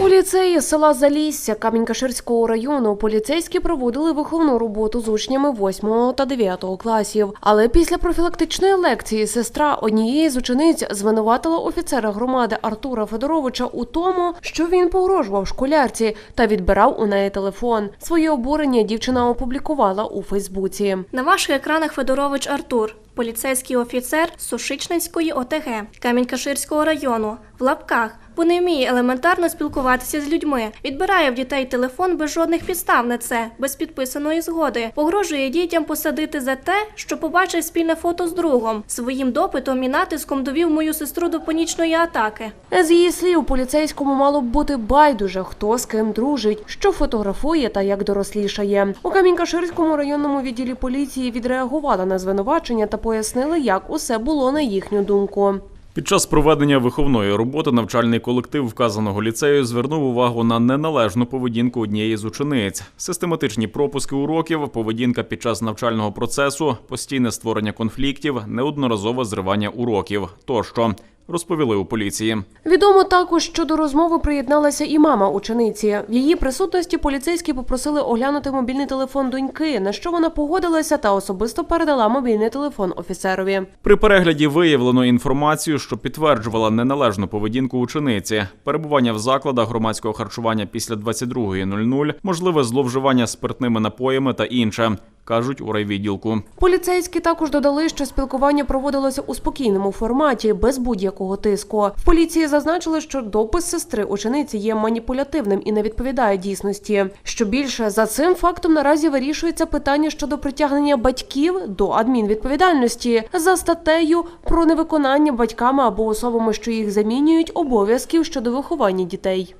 У ліцеї села Залісся Камінь-Каширського району поліцейські проводили виховну роботу з учнями 8 та 9 класів. Але після профілактичної лекції сестра однієї з учениць звинуватила офіцера громади Артура Федоровича у тому, що він погрожував школярці та відбирав у неї телефон. Своє обурення дівчина опублікувала у Фейсбуці. На ваших екранах Федорович Артур, поліцейський офіцер Сушичненської ОТГ Камінь-Каширського району, в лапках, бо не вміє елементарно спілкуватися з людьми. Відбирає в дітей телефон без жодних підстав на це, без підписаної згоди. Погрожує дітям посадити за те, що побачив спільне фото з другом. Своїм допитом і натиском довів мою сестру до панічної атаки. З її слів, поліцейському мало б бути байдуже, хто з ким дружить, що фотографує та як дорослішає. У Камінь-Каширському районному відділі поліції відреагували на звинувачення та пояснили, як усе було на їхню думку. Під час проведення виховної роботи навчальний колектив вказаного ліцею звернув увагу на неналежну поведінку однієї з учениць, систематичні пропуски уроків, поведінка під час навчального процесу, постійне створення конфліктів, неодноразове зривання уроків тощо. Розповіли у поліції. Відомо також, що до розмови приєдналася і мама учениці. В її присутності поліцейські попросили оглянути мобільний телефон доньки, на що вона погодилася та особисто передала мобільний телефон офіцерові. При перегляді виявлено інформацію, що підтверджувала неналежну поведінку учениці, перебування в закладах громадського харчування після 22.00, можливе зловживання спиртними напоями та інше, кажуть у райвідділку. Поліцейські також додали, що спілкування проводилося у спокійному форматі, без будь-якого тиску. В поліції зазначили, що допис сестри учениці є маніпулятивним і не відповідає дійсності. Що більше за цим фактом наразі вирішується питання щодо притягнення батьків до адмінвідповідальності за статтею про невиконання батьками або особами, що їх замінюють, обов'язків щодо виховання дітей.